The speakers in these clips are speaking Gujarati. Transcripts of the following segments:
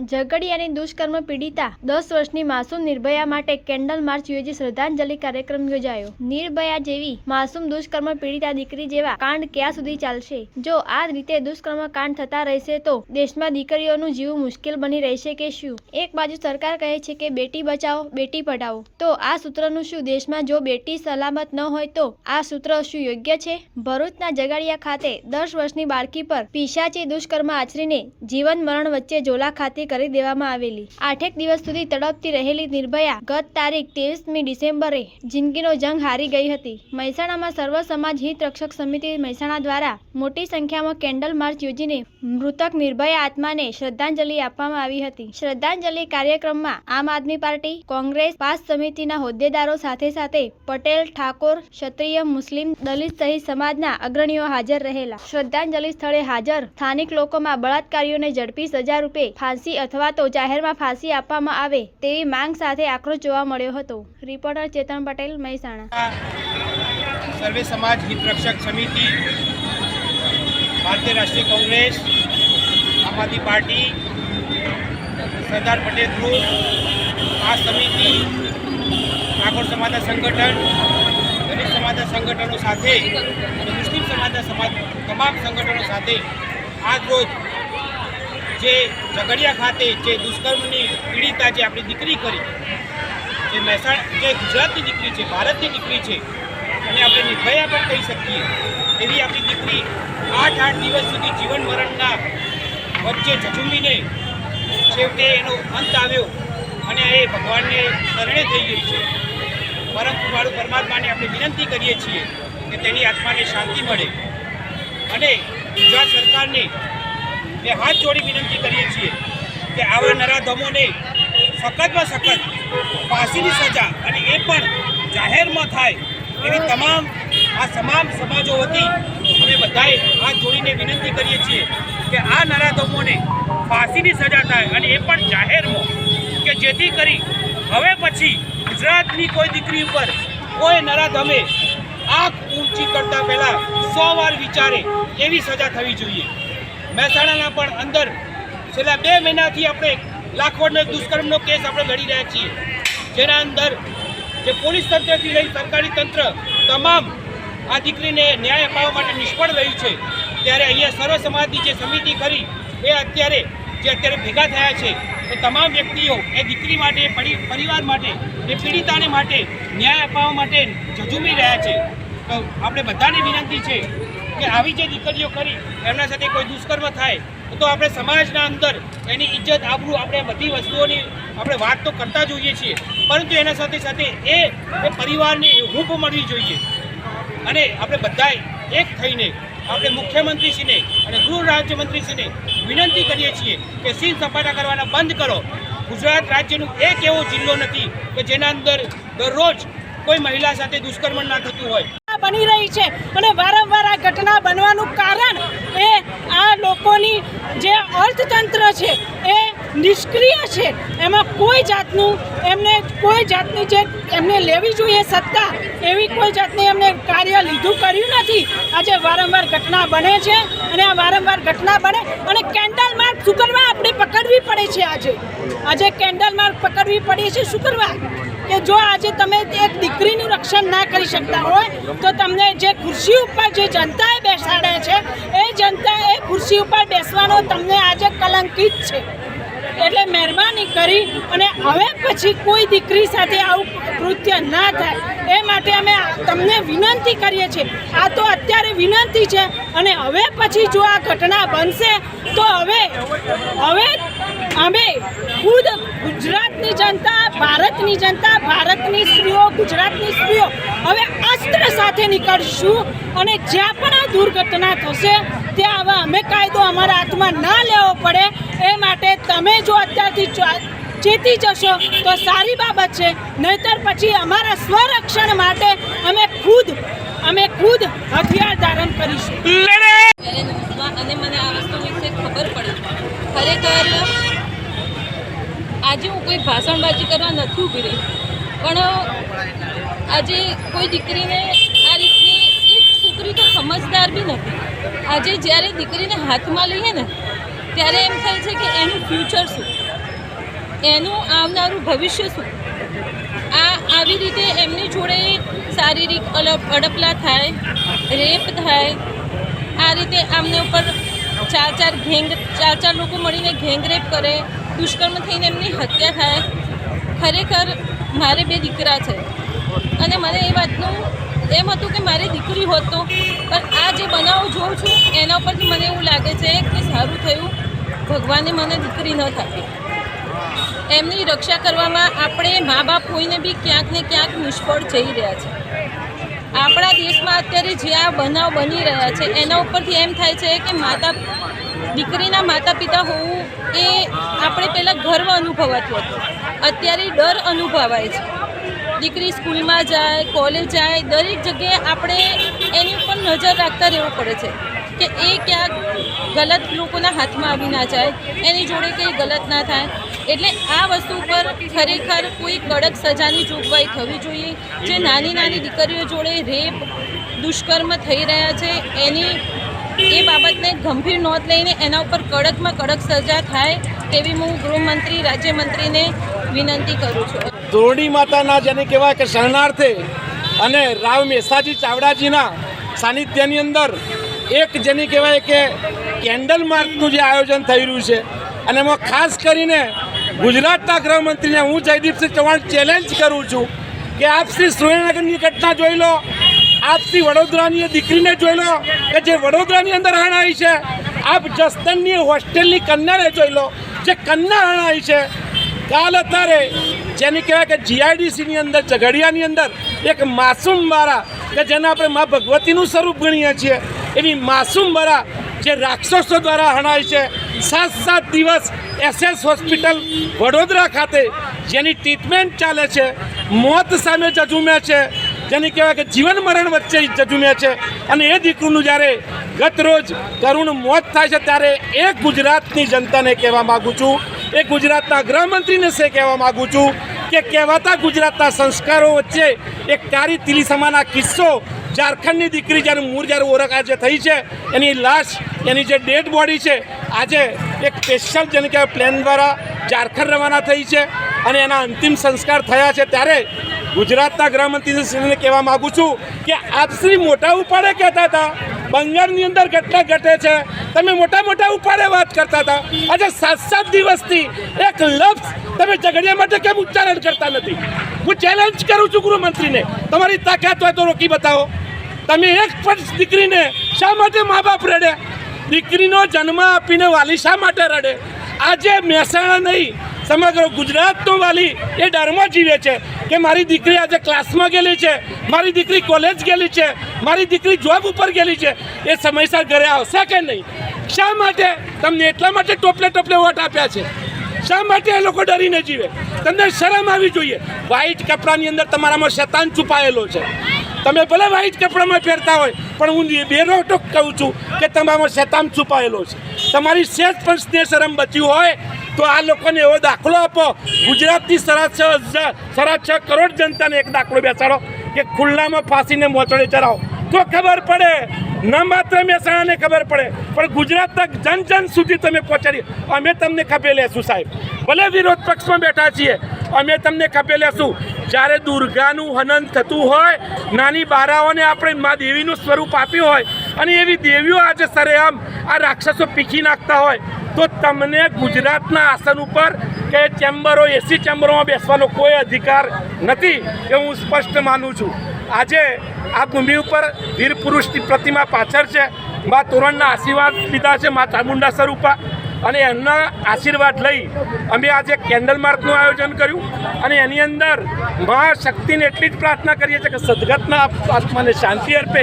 ઝઘડિયાની દુષ્કર્મ પીડિતા દસ વર્ષની માસૂમ નિર્ભયા માટે કેન્ડલ માર્ચ યોજી શ્રદ્ધાંજલિ કાર્યક્રમ યોજાયો. નિર્ભયા જેવી માસૂમ દુષ્કર્મ પીડિતા દીકરી જેવા કાંડ ક્યાં સુધી ચાલશે? જો આ રીતે દુષ્કર્મ કાંડ થતા રહેશે તો દેશમાં દીકરીઓનું જીવવું મુશ્કેલ બની રહેશે કે શું? એક બાજુ સરકાર કહે છે કે બેટી બચાવો, બેટી પઢાવો. તો આ સૂત્રનું શું? દેશમાં જો બેટી સલામત ન હોય તો આ સૂત્ર શું યોગ્ય છે? ભરૂચના જગાડિયા ખાતે દસ વર્ષની બાળકી પર પિશાચી દુષ્કર્મ આચરીને જીવન મરણ વચ્ચે ઝોલા ખાતે કરી દેવામાં આવેલી. આઠેક દિવસ સુધી તડપતી રહેલી નિર્ભયા ગત તારીખ તેવીસમી ડિસેમ્બરે જિંદગીનો જંગ હારી ગઈ હતી. મહેસાણામાં સર્વ સમાજ હિત રક્ષક સમિતિ મહેસાણા દ્વારા મોટી સંખ્યામાં કેન્ડલ માર્ચ યોજીને મૃતક નિર્ભયા આત્માને શ્રદ્ધાંજલિ આપવામાં આવી હતી. શ્રદ્ધાંજલિ કાર્યક્રમમાં આમ આદમી પાર્ટી, કોંગ્રેસ, પાસ સમિતિના હોદ્દેદારો સાથે સાથે પટેલ, ઠાકોર, ક્ષત્રિય, મુસ્લિમ, દલિત સહિત સમાજના અગ્રણીઓ હાજર રહેલા. શ્રદ્ધાંજલિ સ્થળે હાજર સ્થાનિક લોકોમાં બળાત્કારીઓને ઝડપી સજા રૂપે ફાંસી અથવા તો જાહેરમાં ફાંસી આપવામાં આવે તેવી માંગ સાથે આક્રોશ જોવા મળ્યો હતો. રિપોર્ટર ચેતન પટેલ, મહેસાણા. સર્વે સમાજ હિતરક્ષક સમિતિ, ભારતીય રાષ્ટ્રીય કોંગ્રેસ, આમ આદમી પાર્ટી, સરદાર પટેલ ગ્રુપ, આ સમિતિ, ઠાકોર સમાજના સંગઠન, દલિત સમાજના સંગઠનો સાથે અને મુસ્લિમ સમાજના સમાજ, તમામ સંગઠનો સાથે આજ રોજ જે ઝઘડિયા ખાતે જે દુષ્કર્મની પીડિતા જે આપણી દીકરી કરી, જે મહેસાણા, જે ગુજરાતની દીકરી છે, ભારતની દીકરી છે, અને આપણે નિર્ભયા પણ કહી શકીએ, એવી આપણી દીકરી આઠ આઠ દિવસ સુધી જીવન મરણના વચ્ચે ઝઝુમીને છેવટે એનો અંત આવ્યો અને એ ભગવાનને શરણે થઈ ગઈ છે. પરંતુ વાળું પરમાત્માને આપણે વિનંતી કરીએ છીએ કે તેની આત્માને શાંતિ મળે અને ગુજરાત સરકારને એ હાથ જોડી વિનંતી કરીએ છીએ કે આવા નરાધમોને સખતમાં સખત ફાંસીની સજા અને એ પણ જાહેરમાં થાય એવી તમામ આ તમામ સમાજો વતી અમે બધાએ હાથ જોડીને વિનંતી કરીએ છીએ કે આ નરાધમોને ફાંસીની સજા થાય અને એ પણ જાહેરમાં કે જેથી કરી હવે પછી ગુજરાતની કોઈ દીકરી ઉપર કોઈ નરાધમે આંખ ઊંચી કરતા પહેલાં સો વાર વિચારે એવી સજા થવી જોઈએ. મહેસાણાના પણ અંદર છેલ્લા બે મહિનાથી આપણે લાખોડનો દુષ્કર્મનો કેસ આપણે લડી રહ્યા છીએ. જેના અંદર જે પોલીસ તંત્રથી લઈ સરકારી તંત્ર તમામ આ દીકરીને ન્યાય અપાવવા માટે નિષ્ફળ રહ્યું છે, ત્યારે અહીંયા સર્વ સમાજની જે સમિતિ કરી એ અત્યારે જે અત્યારે ભેગા થયા છે એ તમામ વ્યક્તિઓ એ દીકરી માટે, પરી, પરિવાર માટે એ પીડિતાને માટે ન્યાય અપાવવા માટે ઝઝુમી રહ્યા છે. તો આપણે બધાને વિનંતી છે કે આવી જે દીકરીઓ કરી એમના સાથે કોઈ દુષ્કર્મ થાય, તો આપણે સમાજના અંદર એની ઇજ્જત, આબરૂ આપણે બધી વસ્તુઓની આપણે વાત તો કરતા જોઈએ છીએ. પરંતુ એના સાથે સાથે એ પરિવારને હૂંફ મળવી જોઈએ. અને આપણે બધાએ એક થઈને આપણે મુખ્યમંત્રીશ્રીને અને ગૃહ રાજ્યમંત્રીશ્રીને વિનંતી કરીએ છીએ કે સીન સપાટા કરવાના બંધ કરો. ગુજરાત રાજ્યનું એક એવો જિલ્લો નથી કે જેના અંદર દરરોજ કોઈ મહિલા સાથે દુષ્કર્મ ના થતું હોય. બની રહી છે અને વારંવાર આ ઘટના બનવાનું કારણ એ આ લોકોની જે અર્થતંત્ર છે એ નિષ્ક્રિય છે. એમાં કોઈ જાતનું એમને કોઈ જાતની જે એમને લેવી જોઈએ સત્તા એવી કોઈ જાતની અમને કાર્ય લીધું કર્યું નથી. આજે વારંવાર ઘટના બને છે અને આ વારંવાર ઘટના બને અને કેન્ડલ માર્ક શું આપણે પકડવી પડે છે આજે. આજે કેન્ડલ માર્ક પકડવી પડે છે શું કે જો આજે તમે એક દીકરીનું રક્ષણ ના કરી શકતા હોય, તો તમને જે ખુરશી ઉપર જે જનતાએ બેસાડે છે, એ જનતા એ ખુરશી ઉપર બેસવાનો તમને આજે કલંકિત છે. એટલે મહેરબાની કરી અને હવે પછી કોઈ દીકરી સાથે આવું કૃત્ય ના થાય. એ માટે અમે તમને વિનંતી કરીએ છીએ. આ તો અત્યારે વિનંતી છે અને હવે પછી જો આ ઘટના બનશે, તો હવે હવે અમે ખુદ ગુજરાતની જનતા, ભારતની જનતા, ભારતની સ્ત્રીઓ, ગુજરાતની સ્ત્રીઓ હવે અસ્ત્ર સાથે નીકળશું અને જ્યાં પણ આ દુર્ઘટના થશે ત્યાં આવા અમે કાયદો અમારા હાથમાં ના લેવો પડે એ માટે તમે જો અત્યારથી ચેતી જશો તો સારી બાબત છે. નહીતર પછી અમારા સ્વરક્ષણ માટે અમે ખુદ અમે ખુદ હથિયાર ધારણ કરીશું. અને મને આ વસ્તુ વિશે ખબર પડી. ખરેખર આજે હું કોઈ ભાષણબાજી કરવા નથી ઊભી રહી. પણ આજે કોઈ દીકરીને આ છોકરી તો સમજદાર બી નથી. આજે જ્યારે દીકરીને હાથમાં લઈએ ને, ત્યારે એમ થાય છે કે એનું ફ્યુચર શું? એનું આવનારું ભવિષ્ય શું? આ આવી રીતે એમની જોડે શારીરિક અડપલા થાય, રેપ થાય, આ રીતે આમને ઉપર ચાર ચાર ગેંગ ચાર ચાર લોકો મળીને ગેંગ રેપ કરે, દુષ્કર્મ થઈને એમની હત્યા થાય. ખરેખર મારે બે દીકરા છે. અને મને એ વાતનું એમ હતું કે મારી દીકરી હોત તો. પણ આ જે બનાવ જોઉં છું, એના ઉપરથી મને એવું લાગે છે કે સારું થયું. ભગવાને મને દીકરી ન થાપી એમની રક્ષા કરવામાં આપણે મા બાપ હોઈને બી ક્યાંક ને ક્યાંક નિષ્ફળ જઈ રહ્યા છે. આપણા દેશમાં અત્યારે જે આ બનાવ બની રહ્યા છે, એના ઉપરથી એમ થાય છે કે માતા, દીકરીના માતા પિતા હોવું એ આપણે પહેલાં ગર્વ અનુભવાતું હતું. અત્યારે ડર અનુભવાય છે. દીકરી સ્કૂલમાં જાય, કોલેજ જાય, દરેક જગ્યાએ આપણે એની ઉપર નજર રાખતા રહેવું પડે છે કે એ ક્યાંક ગલત લોકોના હાથમાં આવી ના જાય, એની જોડે કંઈ ગલત ના થાય. એટલે આ વસ્તુ પર ખરેખર કોઈ કડક સજાની જોગવાઈ થવી જોઈએ. જે નાની નાની દીકરીઓ જોડે રેપ, દુષ્કર્મ થઈ રહ્યા છે, એની, એ બાબતને ગંભીર નોંધ લઈને એના ઉપર કડકમાં કડક સજા થાય, તેવી હું ગૃહમંત્રી, રાજ્યમંત્રીને વિનંતી કરું છું. ધોરડી માતાના જેને કહેવાય કે શરણાર્થે અને રાવ મેસાજી ચાવડાજીના સાનિધ્યની અંદર એક જેને કહેવાય કે કેન્ડલ માર્ચનું જે આયોજન થઈ રહ્યું છે. અને એમાં ખાસ કરીને ગુજરાતના ગૃહમંત્રીને હું જયદીપસિંહ ચૌહાણ ચેલેન્જ કરું છું કે આપ શ્રી સુરેન્દ્રનગરની ઘટના જોઈ લો, આપ શ્રી વડોદરાની દીકરીને જોઈ લો કે જે વડોદરાની અંદર હણાઈ છે, આપ જસ્તનની હોસ્ટેલની કન્યાને જોઈ લો, જે કન્યા હણાઈ છે. કાલ અત્યારે જેને કહેવાય કે જીઆઈડીસીની અંદર, ઝઘડિયાની અંદર એક માસૂમ બારા કે જેને આપણે મા ભગવતીનું સ્વરૂપ ગણીએ છીએ, એવી માસૂમ બારા જે રાક્ષસો દ્વારા હણાય છે, સાત સાત દિવસ એસએસ હોસ્પિટલ વડોદરા ખાતે જેની ટ્રીટમેન્ટ ચાલે છે, મોત સામે જજુમ્યા છે, જેને કહેવાય કે જીવન મરણ વચ્ચે જજુમ્યા છે, અને એ દીકરીનું જ્યારે ગત રોજ કરુણ મોત થાય છે, ત્યારે એ ગુજરાતની જનતાને કહેવા માગું છું એ ગુજરાતના ગૃહમંત્રીને છે કહેવા માગું છું કે કહેવાતા ગુજરાતના સંસ્કારો વચ્ચે એક કારી તિલીસમાના કિસ્સો ઝારખંડની દીકરી જ્યારે મૂળ જ્યારે ઓળખ આજે થઈ છે, એની લાશ, એની જે ડેડ બોડી છે, આજે એક સ્પેશિયલ જેને કહેવાય પ્લેન દ્વારા ઝારખંડ રવાના થઈ છે અને એના અંતિમ સંસ્કાર થયા છે. ત્યારે ગુજરાતના ગૃહમંત્રીશ્રીને કહેવા માગું છું કે આપ શ્રી મોટા ઉપાડે કહેતા હતા, બંગાળની અંદર ઘટના ઘટે છે તમે મોટા મોટા ઉપાડે વાત કરતા હતા. આજે સાત સાત દિવસથી એક લફ્ઝ તમે ઝઘડિયા માટે કેમ ઉચ્ચારણ કરતા નથી? હું ચેલેન્જ કરું છું ગૃહમંત્રીને. તમારી તાકાત હોય તો રોકી બતાવો. તમે એક પણ દીકરીને શા માટે મા બાપ રડે? દીકરીનો જન્મ આપીને વાલી શા માટે રડે? આજે મહેસાણા નહીં સમગ્ર ગુજરાતનો વાલી એ ડરમાં જીવે છે કે મારી દીકરી આજે ક્લાસમાં ગયેલી છે, મારી દીકરી કોલેજ ગયેલી છે, મારી દીકરી જોબ ઉપર ગયેલી છે. એ સમયસર ઘરે આવશે કે નહીં? શા માટે? તમને એટલા માટે ટોપલે ટોપલે વોટ આપ્યા છે. શા માટે એ લોકો ડરીને જીવે? તમને શરમ આવી જોઈએ. વ્હાઈટ કપડાની અંદર તમારામાં શેતાન છુપાયેલો છે. તમે ભલે વ્હાઈટ કપડામાં પહેરતા હોય, પણ હું બેરોટોક કહું છું કે તમારામાં શેતામ છુપાયેલો છે. તમારી સેજ પણ સ્નેહ શરમ બચ્યું હોય તો આ લોકોને એવો દાખલો આપો. ગુજરાતની સાડા છ હજાર સાડા છ કરોડ જનતાને એક દાખલો બેસાડો કે ખુલ્લામાં ફાંસીને મોચડે ચડાવો. તો ખબર પડે. ન માત્ર મહેસાણાને ખબર પડે, પણ ગુજરાતના જન જન સુધી તમે પહોંચાડી. અમે તમને ખભે લેશું સાહેબ. ભલે વિરોધ પક્ષમાં બેઠા છીએ અમે તમને ખભે લેશું જ્યારે દુર્ગાનું હનન થતું હોય, નાની બારાઓને આપણે મા દેવીનું સ્વરૂપ આપ્યું હોય, અને એવી દેવીઓ આજે સરેઆમ આ રાક્ષસો પીખી નાખતા હોય, તો તમને ગુજરાતના આસન ઉપર કે ચેમ્બરો, એસી ચેમ્બરોમાં બેસવાનો કોઈ અધિકાર નથી એ હું સ્પષ્ટ માનું છું. આજે આ ભૂમિ ઉપર વીર પુરુષની પ્રતિમા પાછળ છે. મા તોરણના આશીર્વાદ લીધા છે, મા ચામુંડા સ્વરૂપા. અને એમના આશીર્વાદ લઈ અમે આજે કેન્ડલ માર્ચનું આયોજન કર્યું અને એની અંદર મા શક્તિને એટલી જ પ્રાર્થના કરીએ છીએ કે સદગતના આત્માને શાંતિ અર્પે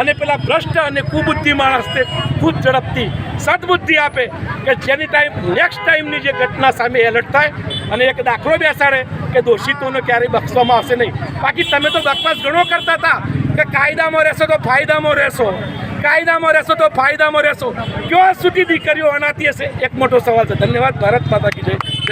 અને પેલા ભ્રષ્ટ અને કુબુદ્ધિ માણસને ખૂબ ઝડપથી સદબુદ્ધિ આપે કે જેની ટાઈમ નેક્સ્ટ ટાઈમની જે ઘટના સામે એલર્ટ થાય અને એક દાખલો બેસાડે કે દોષિતોને ક્યારેય બક્ષવામાં આવશે નહીં. બાકી તમે તો બકવાસ ઘણો કરતા હતા કે કાયદામાં રહેશો તો ફાયદામાં રહેશો. કાયદામાં રહેશો તો ફાયદામાં રહેશો. ક્યાં સુધી દીકરીઓ અનાતી હશે? એક મોટો સવાલ છે. ધન્યવાદ. ભારત માતા કી